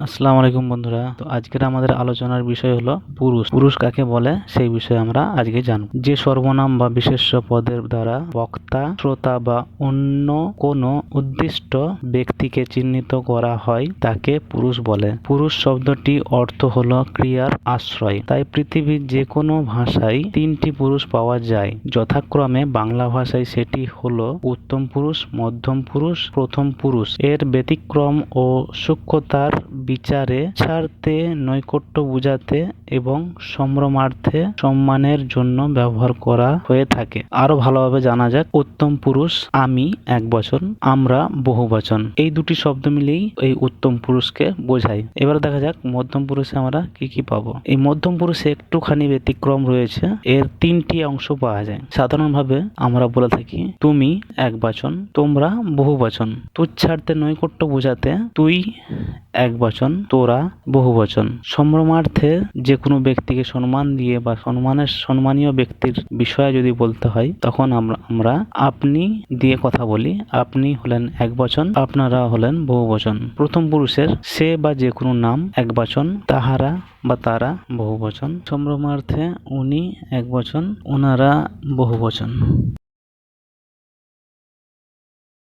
আসসালামু আলাইকুম বন্ধুরা। তো আজকের আমাদের আলোচনার বিষয় হলো পুরুষ। পুরুষ কাকে বলে? সেই বিষয়ে আমরা আজকে জানব। যে সর্বনাম বা বিশেষ্য পদের দ্বারা বক্তা, শ্রোতা বা অন্য কোনো উদ্দিষ্ট ব্যক্তিকে চিহ্নিত করা হয়, তাকে পুরুষ বলে। পুরুষ শব্দটি অর্থ হলো ক্রিয়ার আশ্রয়। তাই পৃথিবীর যে কোনো ভাষায় তিনটি পুরুষ পাওয়া যায়। যথাক্রমে বাংলা ভাষায় সেটি হলো উত্তম পুরুষ, মধ্যম পুরুষ, প্রথম পুরুষ। এর ব্যতিক্রম ও সূক্ষ্মতার বিচারে ছাড়তে, নৈকট্য বুঝাতে এবং সম্ভ্রমার্থে সম্মানের জন্য ব্যবহার করা হয়ে থাকে। আরও ভালোভাবে জানা যাক, উত্তম পুরুষ আমি এক বচন, আমরা বহু বচন। এই দুটি শব্দ মিলেই এই উত্তম পুরুষকে বোঝায় এবার দেখা যাক মধ্যম পুরুষে আমরা কি কি পাবো। এই মধ্যম পুরুষে একটুখানি ব্যতিক্রম রয়েছে, এর তিনটি অংশ পাওয়া যায়। সাধারণভাবে আমরা বলে থাকি, তুমি এক বচন, তোমরা বহু বচন। তুচ্ছার্থে নৈকট্য বোঝাতে, তুই এক বচন, তোরা বহু বচন। সম্ভ্রমার্থে যে কোনো ব্যক্তিকে সম্মান দিয়ে বা সম্মানের সম্মানীয় ব্যক্তির বিষয়ে যদি বলতে হয়, তখন আমরা আমরা আপনি দিয়ে কথা বলি, আপনি হলেন এক বচন, আপনারা হলেন বহু বচন। প্রথম পুরুষের সে বা যে কোনো নাম এক বচন, তাহারা বা তারা বহু বচন। সম্ভ্রমার্থে উনি এক বচন, ওনারা বহু বচন।